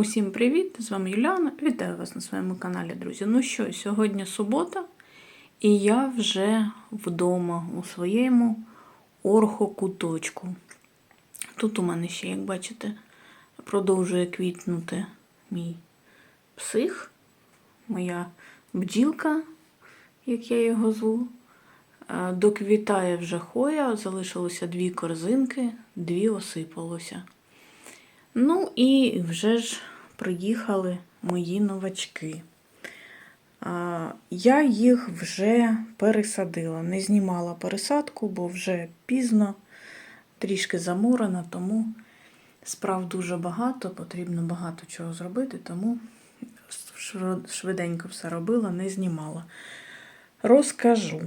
Усім привіт! З вами Юліана. Вітаю вас на своєму каналі, друзі. Ну що, сьогодні субота, і я вже вдома у своєму орхокуточку. Тут у мене ще, як бачите, продовжує квітнути мій псих, моя бджілка, як я його зву. Е, Доквітає вже хоя, залишилося дві корзинки, дві осипалося. Ну і вже ж приїхали мої новачки. Я їх вже пересадила, не знімала пересадку, бо вже пізно, трішки заморена, тому справ дуже багато, потрібно багато чого зробити, тому швид- швиденько все робила, не знімала. Розкажу.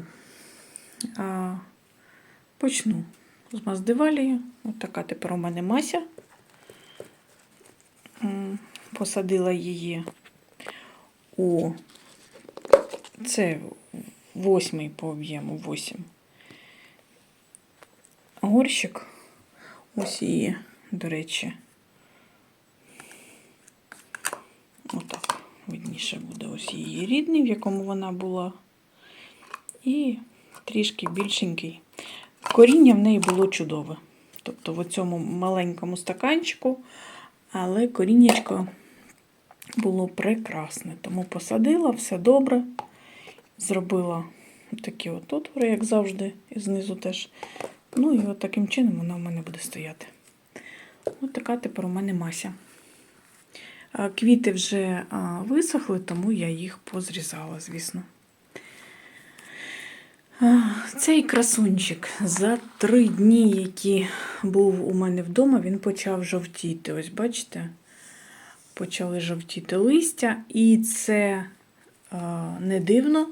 Почну з Маздивалії. Ось така тепер у мене Мася. Посадила її у це восьмий по об'єму, восім. Горщик. Ось її, до речі. Отак. Видніше буде ось її рідний, в якому вона була. І трішки більшенький. Коріння в неї було чудове. Тобто в цьому маленькому стаканчику, але коріннячко було прекрасне. Тому посадила, все добре. Зробила такі от отвори, як завжди, і знизу теж. Ну і от таким чином вона в мене буде стояти. Ось така тепер у мене мася. Квіти вже висохли, тому я їх позрізала, звісно. Цей красунчик за три дні, які був у мене вдома, він почав жовтіти. Ось бачите, почали жовтіти листя, і це а, не дивно,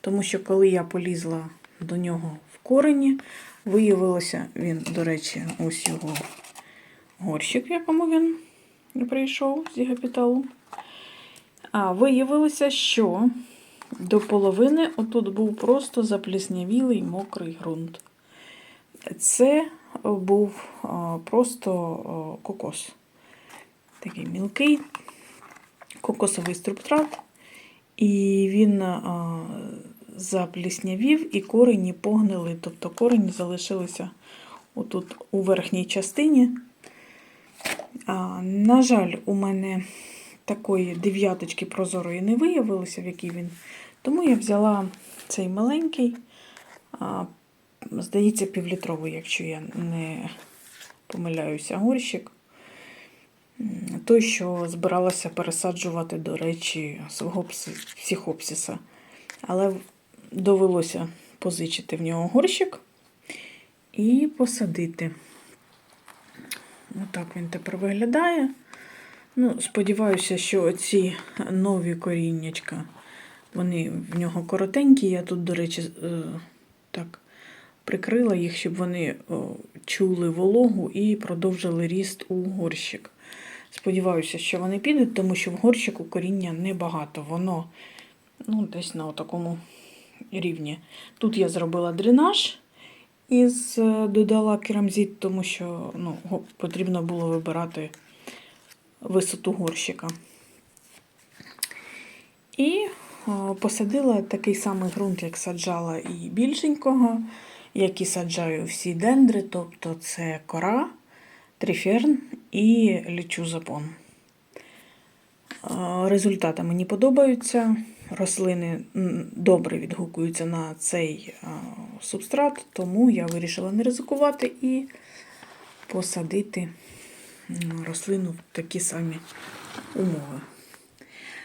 тому що коли я полізла до нього в корені, виявилося, він, до речі, ось його горщик, в якому він прийшов з гіпіталу. А виявилося, що до половини отут був просто запліснявілий мокрий ґрунт. Це був просто кокос. Такий мілкий кокосовий струбтрат. І він запліснявів і корені погнили. Тобто корені залишилися отут у верхній частині. А, на жаль, у мене такої дев'яточки прозорої не виявилося, в якій він. Тому я взяла цей маленький, а, здається, півлітровий, якщо я не помиляюся, горщик. Той, що збиралася пересаджувати, до речі, свого пси- психопсиса. Але довелося позичити в нього горщик і посадити. Отак він тепер виглядає. Ну, сподіваюся, що ці нові коріннячка, вони в нього коротенькі. Я тут, до речі, е, так прикрила їх, щоб вони чули вологу і продовжили ріст у горщик. Сподіваюся, що вони підуть, тому що в горщику коріння небагато. Воно ну, десь на такому рівні. Тут я зробила дренаж із е, додала керамзит, тому що ну, потрібно було вибирати висоту горщика. І посадила такий самий ґрунт, як саджала і більшенького, як і саджаю всі дендри, тобто це кора, триферн і лічузапон. Е, Результати мені подобаються. Рослини добре відгукуються на цей субстрат, тому я вирішила не ризикувати і посадити рослину в такі самі умови.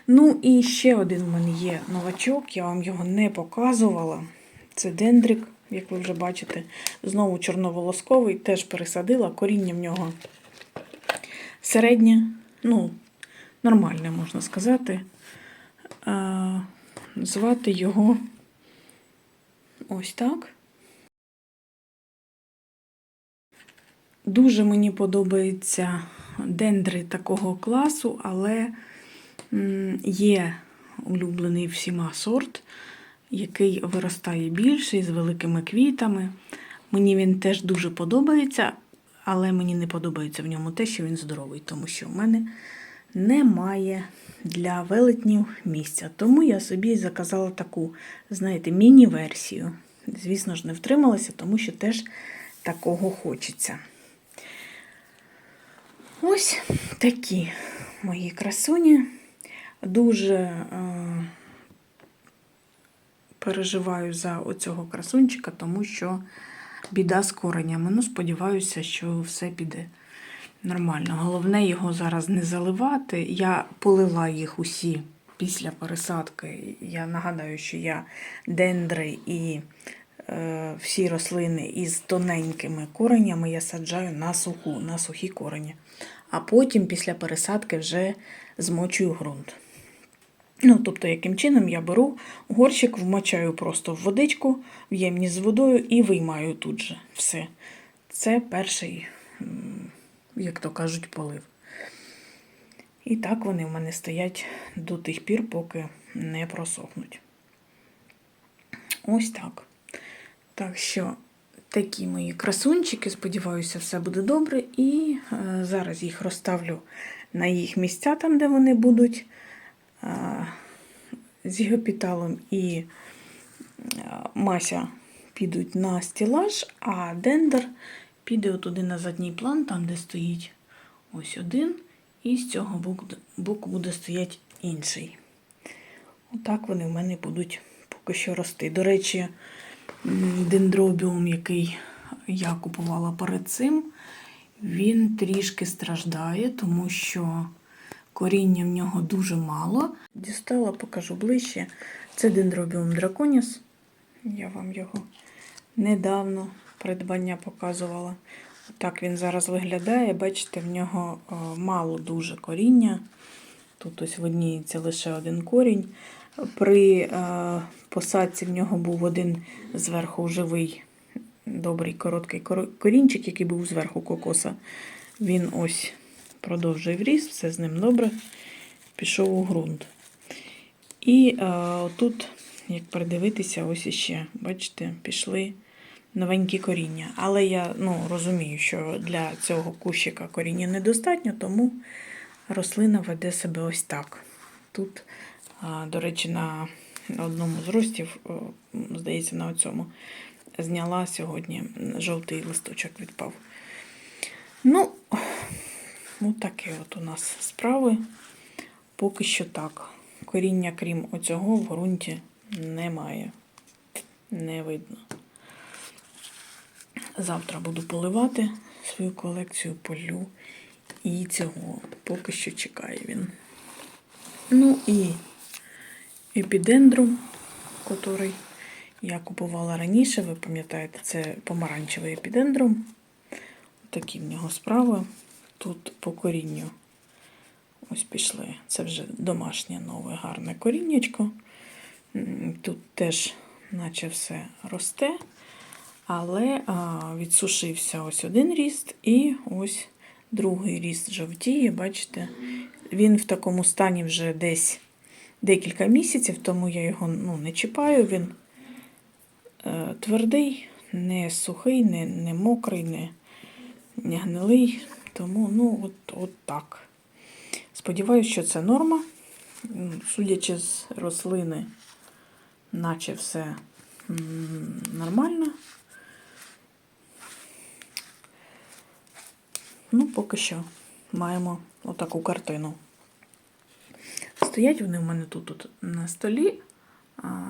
Ну і ще один в мене є новачок, я вам його не показувала. Це дендрик, як ви вже бачите, знову чорноволосковий, теж пересадила. Коріння в нього середнє, ну, нормальне, можна сказати. А, звати його ось так. Дуже мені подобаються дендри такого класу, але є улюблений всіма сорт, який виростає більший з великими квітами. Мені він теж дуже подобається, але мені не подобається в ньому те, що він здоровий, тому що в мене немає для велетнів місця. Тому я собі заказала таку, знаєте, міні-версію. Звісно ж, не втрималася, тому що теж такого хочеться. Ось такі мої красуні. Дуже е, переживаю за оцього красунчика, тому що біда з коренями. Ну, сподіваюся, що все піде нормально. Головне його зараз не заливати. Я полила їх усі після пересадки. Я нагадаю, що я дендри і е, всі рослини із тоненькими коренями я саджаю на суху, на сухі корені. А потім після пересадки вже змочую ґрунт. Ну, тобто, яким чином я беру горщик, вмочаю просто в водичку, в ємність з водою і виймаю тут же все. Це перший, як то кажуть, полив. І так вони в мене стоять до тих пір, поки не просохнуть. Ось так. Так що такі мої красунчики, сподіваюся, все буде добре. І е, зараз їх розставлю на їх місця, там, де вони будуть. З гіопіталом і е, Мася підуть на стілаж, а дендер піде отуди на задній план, там, де стоїть ось один, і з цього боку буде стояти інший. Отак вони в мене будуть поки що рости. До речі, дендробіум, який я купувала перед цим, він трішки страждає, тому що коріння в нього дуже мало. Дістала, покажу ближче. Це дендробіум драконіс. Я вам його недавно придбання показувала. Так він зараз виглядає. Бачите, в нього е, мало дуже коріння. Тут ось видніється лише один корінь. При е, посадці в нього був один зверху живий, добрий короткий корінчик, який був зверху кокоса. Він ось продовжив ріст, все з ним добре. Пішов у ґрунт. І е, тут, як придивитися, ось іще, бачите, пішли новенькі коріння. Але я ну, розумію, що для цього кущика коріння недостатньо, тому рослина веде себе ось так. Тут, а, до речі, на одному з ростів, здається, на цьому, зняла сьогодні жовтий листочок відпав. Ну, ну таке от у нас справи. Поки що так. Коріння, крім оцього, в ґрунті немає. Не видно. Завтра буду поливати свою колекцію полю і цього. Поки що чекає він. Ну і епідендрум, який я купувала раніше, ви пам'ятаєте, це помаранчевий епідендрум. Такі в нього справи. Тут по корінню ось пішли. Це вже домашнє нове гарне коріннячко. Тут теж, наче все росте, але відсушився ось один ріст, і ось другий ріст жовтіє. Бачите, він в такому стані вже десь декілька місяців, тому я його ну, не чіпаю. Він е, твердий, не сухий, не, не мокрий, не, не гнилий. Тому ну, от, от так. Сподіваюсь, що це норма. Судячи з рослини, наче все нормально. Ну, поки що маємо отаку картину. Стоять вони в мене тут, тут на столі а,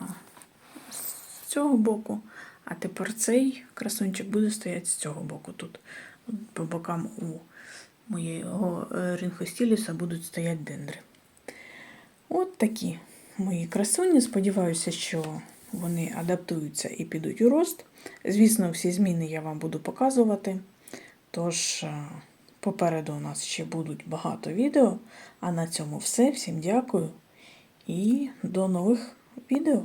з цього боку, а тепер цей красунчик буде стояти з цього боку. Тут по бокам у моєго е, рінхостіліса будуть стояти дендри. От такі мої красуні. Сподіваюся, що вони адаптуються і підуть у рост. Звісно, всі зміни я вам буду показувати. Тож, е, попереду у нас ще будуть багато відео. А на цьому все. Всім дякую і до нових відео.